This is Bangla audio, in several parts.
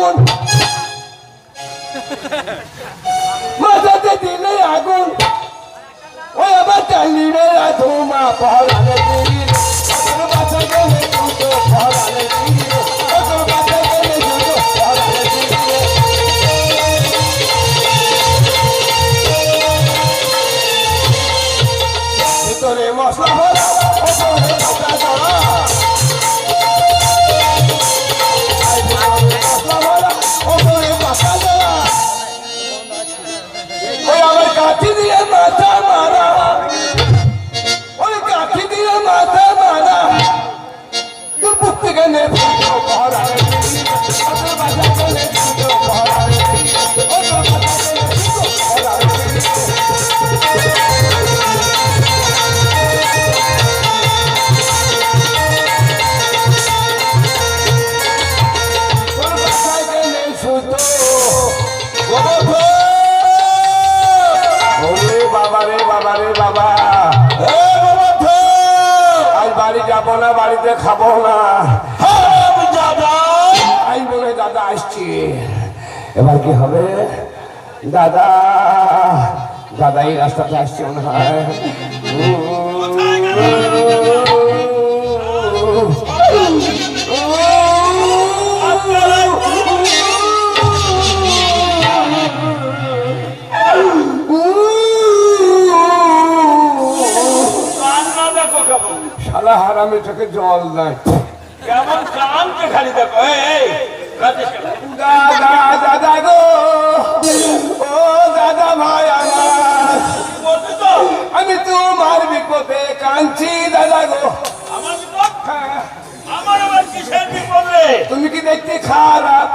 আগুন। মাথাতে দিলে আগুন। ওই আবার চাইলি রে ধুমা পহলালে দিল পহলালে দিল এবার কি হবে? দাদা দাদা এই রাস্তাতে আসছে মনে হয়। শালা হারামে চোখে জল নাই কেমন কানকে খালি দেখো দাদা দাদা গো ও দাদা ভাই আমার আমি তোমার বিপদে কাঁদছি দাদা গো তুমি কি দেখতে খারাপ?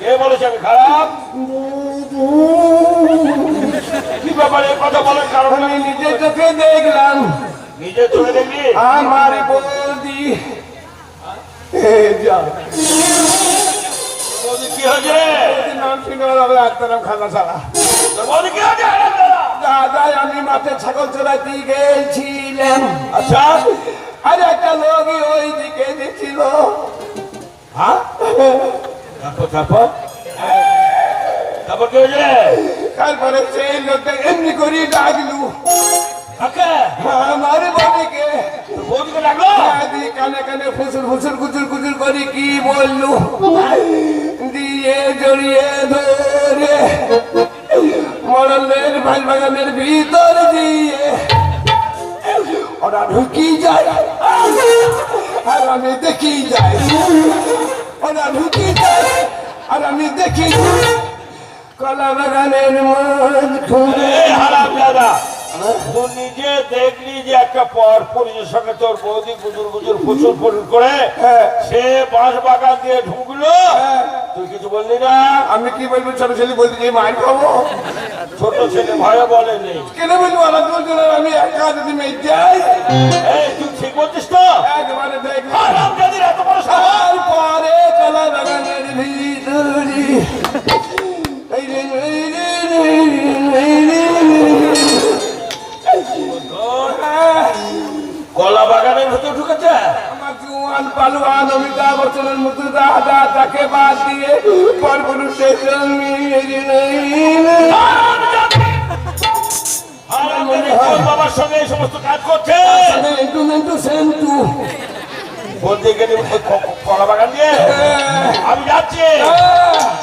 কে বলেছে আমি খারাপ? কি ব্যাপারে কথা বলার কারণ আমি নিজে চোখে দেখলাম। নিজে চলে দেখলি? আমার যা। বৌদি কি হয়েছে? নাম শুনে হবে আত্মারাম খানা তোর বৌদি কি হয়েছে? দাদা আমি মাঠে ছাগল চড়াতে গেছিলাম। আচ্ছা। আর একটা লোক ওই দিকে দিছিল হ্যাঁ? তারপর তারপর? তারপর কি হয়েছে? তারপরে সেই লোকটা এমনি করে ডাকলু। আমার বডিকে কানে কানে ফুসুর ফুসুর কুচুর কুচুর করে কি বললু? দিয়ে জড়িয়ে ধরে। মরলের ভাই বাগানের ভিতর দিয়ে। ওরা ঢুকি যায়, আর আমি দেখি যাই। ওরা ঢুকি যায়, আর আমি দেখি কলা বাগানের মন এই হারাম দাদা তুই নিজে দেখলি যে একটা পর সঙ্গে তোর বৌদি গুজুর গুজুর করে হ্যাঁ। সে বাঁশ বাগান দিয়ে ঢুকলো। হ্যাঁ। তুই কিছু বললি না? আমি কি বলব? ছোট ছেলে বলতে যে মার খাব? ছোট ছেলে ভয়ে বলেনি কেন বলব? আলাদা বলছো না আমি একা যদি মেয়ে যাই এই তুই ঠিক বলছিস তো? একবারে দেখ। হারাম এত বড় কলা বাগানের সঙ্গে এই সমস্ত কাজ করছে। বলতে গেলে কলা বাগান দিয়ে আমি যাচ্ছি। আহ,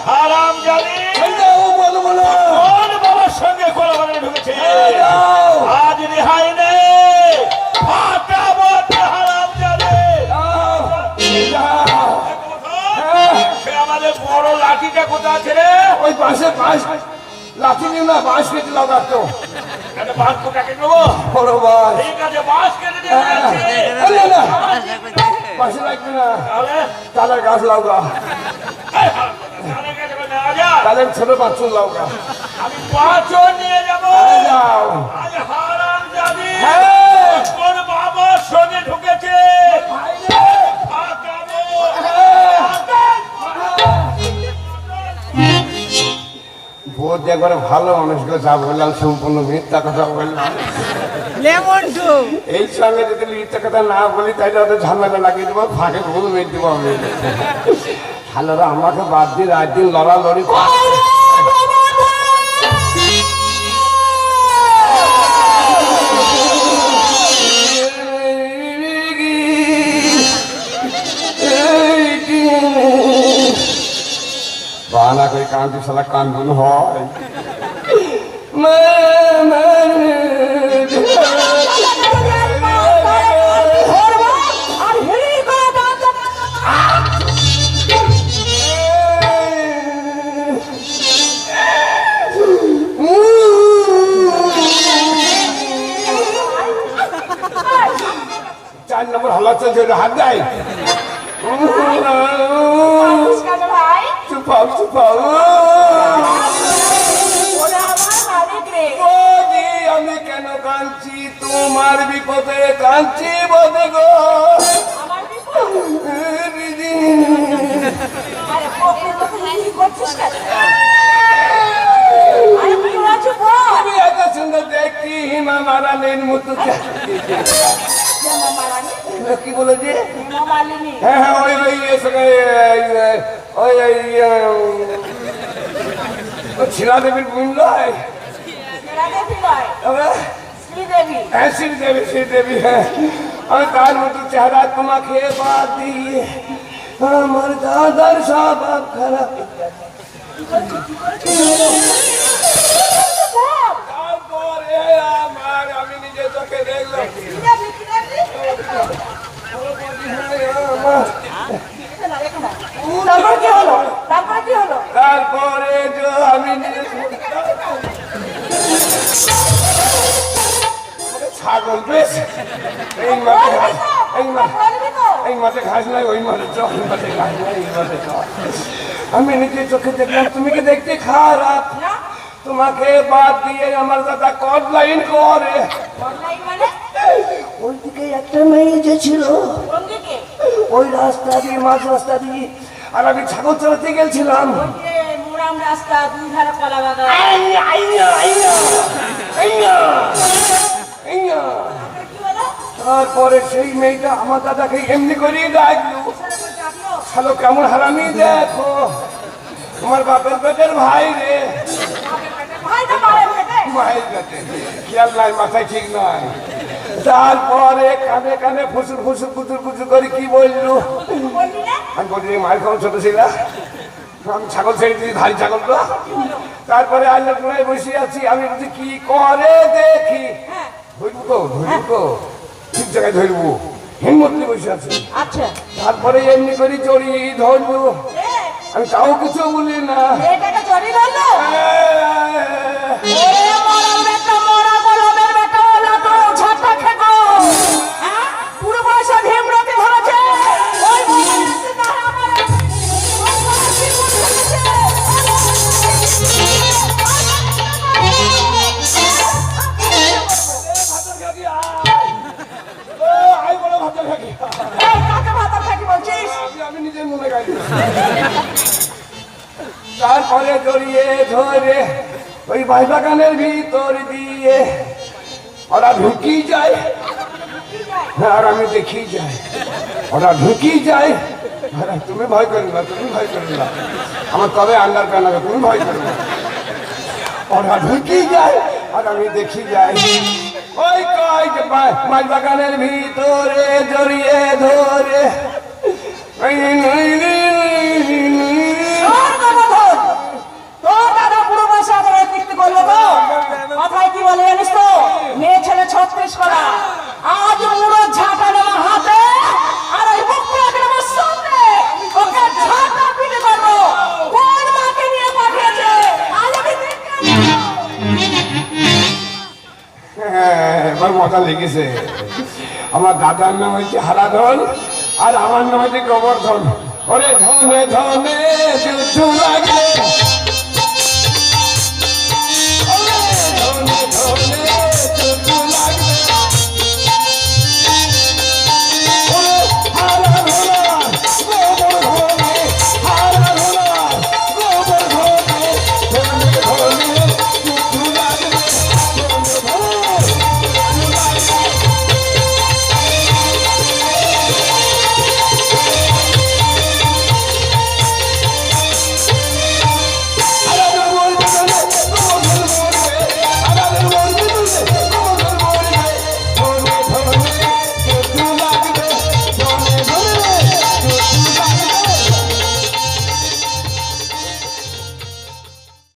হারাম জানি বাবার সঙ্গে কলা বাগানে ঢুকেছে? আজ রেহাই নেই। হারাম জানি। হ্যাঁ, আমাদের বড় লাঠিটা কোথায় আছে রে? ওই পাশে বাঁশ লাঠি নিয়ে না বাঁশ কেটে লাগাতো। একটা বাঁশ কোটাকে নেব? বড় বাঁশ ঠিক আছে বাঁশ কেটে নিয়ে হ্যাঁ, যাচ্ছি। এই না, না, পাশে লাগবে না। তাহলে? তালের গাছ লাউগা। এই হারাম জানি, তাহলে কে যাবে নেওয়া ছোট বাচ্চন লাউগা। আমি নিয়ে যাব। যাও। আজ হারাম জানি হ্যাঁ। বাবার সঙ্গে ঢুকেছে। বোধ একবারে ভালো মানুষকে যা বললাম সম্পূর্ণ মিথ্যা কথা বললাম। এই সঙ্গে যদি মিথ্যা কথা না বলি তাহলে ওদের ঝামেলা লাগিয়ে দেবো ফাঁকে ভুল মেয়ে দেবো আমি। আমাকে বাদ দিয়ে রাত দিন লড়ালড়ি কান্দি শালা কান্দুন হয়। চার নম্বর হলা চলছে ওটা হাত দেয়। চুপাও চুপাও আমি কেন কাঁদছি? তোমার বিপদে কাঁদছি বদে গো। আমি এত সুন্দর দেখছি হিমা মারানের মতো কি বলেছে হেমা মালিনী হ্যাঁ হ্যাঁ ওই ওই এসে ওই ওই ছিলা দেবীর বুঝল সেরা দেবী নয় শ্রীদেবী হ্যাঁ শ্রীদেবী শ্রীদেবী হ্যাঁ আমি তার মতো চেহারা তোমাকে বাদ দিয়ে আমার দাদার স্বভাব খারাপ তারপরে আমার আমি নিজে চোখে দেখলাম শ্রীদেবী শ্রীদেবী আমার তারপর কি হলো তারপর কি হলো তারপরে যে আমি ছাগল বেশ এই মাঠে ঘাস এই মাঠে এই মাঠে ঘাস নাই ওই মাঠে চল মাঠে ঘাস নাই এই মাঠে চল। আমি নিজে চোখে দেখলাম তুমি কি দেখতে খারাপ? তোমাকে বাদ দিয়ে আমার দাদা কট লাইন করে। অনলাইন মানে? ওইদিকে একটা মেয়ে যে ছিল ওই রাস্তা দিয়ে মাঝ রাস্তা দিয়ে আর আমি ছাগল গেছিলাম। রাস্তা দুই ধারে কলা বাগান। তারপরে সেই মেয়েটা আমার দাদাকে এমনি করেই ডাকলো। হ্যালো কেমন হারামি দেখো। তোমার বাপের পেটের ভাই রে। মায়ের পেটে। খেয়াল নাই মাথায় ঠিক নাই। তারপরে কানে কানে ফুসুর ফুসুর কুচুর কুচুর করে কি বলল? আমি বলি মায়ের খাওয়া ছোট ছিল। আমি ছাগল ছেড়ে দিয়েছি ধারি ছাগল তো। তারপরে আল্লাহ বসে আছি। আমি বলছি কি করে দেখি? ধরবো তো ধরবো তো। ঠিক জায়গায় ধরবো। হিম্মত নিয়ে বসে আছি। আচ্ছা। তারপরে এমনি করে চড়ি ধরবো। আমি তাও কিছু বলি না। ভাই বাগানের ভিতর দিয়ে। ওরা ঢুকি যায়। হ্যাঁ, আর আমি দেখি যাই ওরা ঢুকি যায়। তুমি ভয় করবে তুমি ভয় করবে আমার তবে আন্ডার প্যান হবে তুমি ভয় করবে। ওরা ঢুকি যায় আর আমি দেখি যাই ওই কয় যে মাছ বাগানের ভিতরে জড়িয়ে ধরে। এবার লিখেছে। আমার দাদার নাম হচ্ছে হারাধন আর আমার নাম হচ্ছে গোবর্ধন। ধনে ধনে